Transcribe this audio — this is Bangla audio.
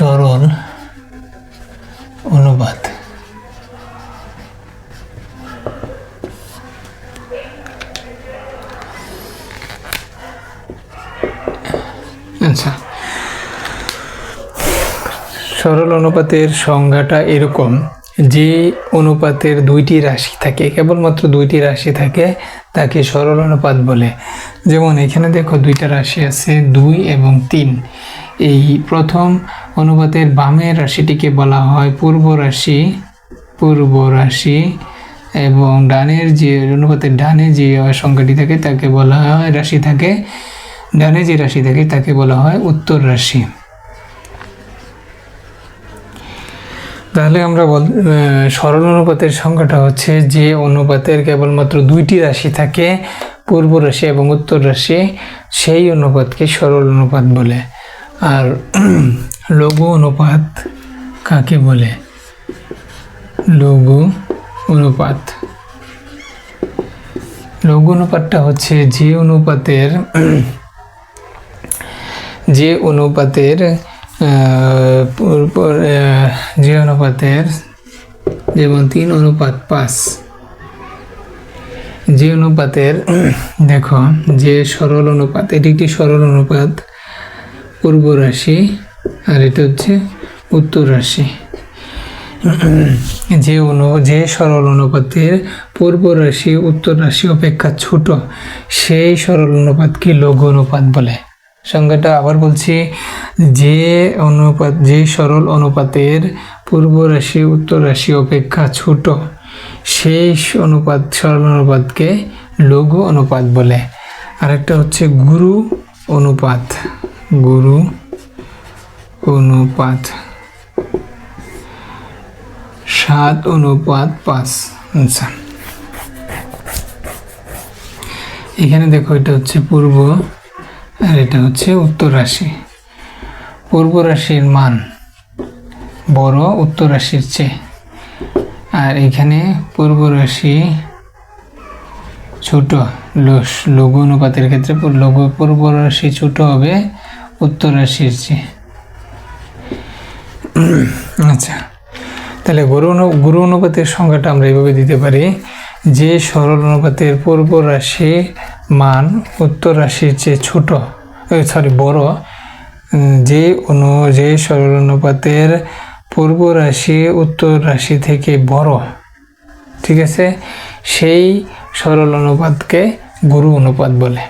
সরল অনুবাদ। আচ্ছা। সরল অনুপাতের সংজ্ঞাটা এরকম। যে অনুপাতের দুইটি রাশি থাকে, কেবলমাত্র দুইটি রাশি থাকে, তাকে সরল অনুপাত বলে। যেমন এখানে দেখো দুইটা রাশি আছে, দুই এবং তিন। এই প্রথম অনুপাতের বামের রাশিটিকে বলা হয় পূর্ব রাশি পূর্ব রাশি এবং ডানের যে অনুপাতের ডানে যে সংখ্যাটি থাকে, তাকে বলা হয় রাশি থাকে। ডানে যে রাশি থাকে, তাকে বলা হয় উত্তর রাশি। তাহলে আমরা বল সরল অনুপাতের সংখ্যাটা হচ্ছে যে অনুপাতের কেবলমাত্র দুইটি রাশি থাকে, পূর্ব রাশি এবং উত্তর রাশি, সেই অনুপাতকে সরল অনুপাত বলে। আর লঘু অনুপাত কাকে বলে? লঘু অনুপাত। লঘু অনুপাতটা হচ্ছে যে অনুপাতের যে অনুপাতের যে অনুপাতের, যেমন তিন অনুপাত পাঁচ। যে অনুপাতের, দেখো, যে সরল অনুপাত, এটি একটি সরল অনুপাত, পূর্ব রাশি, আর এটা হচ্ছে উত্তর রাশি। যে অনু, যে সরল অনুপাতের পূর্ব রাশি, উত্তর রাশি অপেক্ষা ছোট, সেই সরল অনুপাতকে লঘু অনুপাত বলে। সংজ্ঞাটা আবার বলছি, যে অনুপাত, যে সরল অনুপাতের পূর্ব রাশি, উত্তর রাশি অপেক্ষা ছোট, সেই অনুপাত, সরল অনুপাতকে লঘু অনুপাত বলে। আরেকটা হচ্ছে গুরু অনুপাত। গুরু অনুপাত। সাত অনুপাত পাঁচ। আচ্ছা। এখানে দেখো এটা হচ্ছে পূর্ব আর এটা হচ্ছে উত্তর রাশি। পূর্ব রাশির মান বড়, উত্তর রাশির চেয়ে। আর এখানে পূর্ব রাশি ছোট লঘু অনুপাতের ক্ষেত্রে লঘু, পূর্ব রাশি ছোট হবে, উত্তর রাশির চেয়ে। আচ্ছা তাহলে গুরু গুরু অনুপাতের সংখ্যাটা আমরা এইভাবে দিতে পারি। যে সরল অনুপাতের পূর্ব রাশি মান উত্তর রাশির চেয়ে ছোট সরি বড় যে অনু, যে সরল অনুপাতের পূর্ব রাশি উত্তর রাশি থেকে বড়, ঠিক আছে? সেই সরল অনুপাতকে গুরু অনুপাত বলে।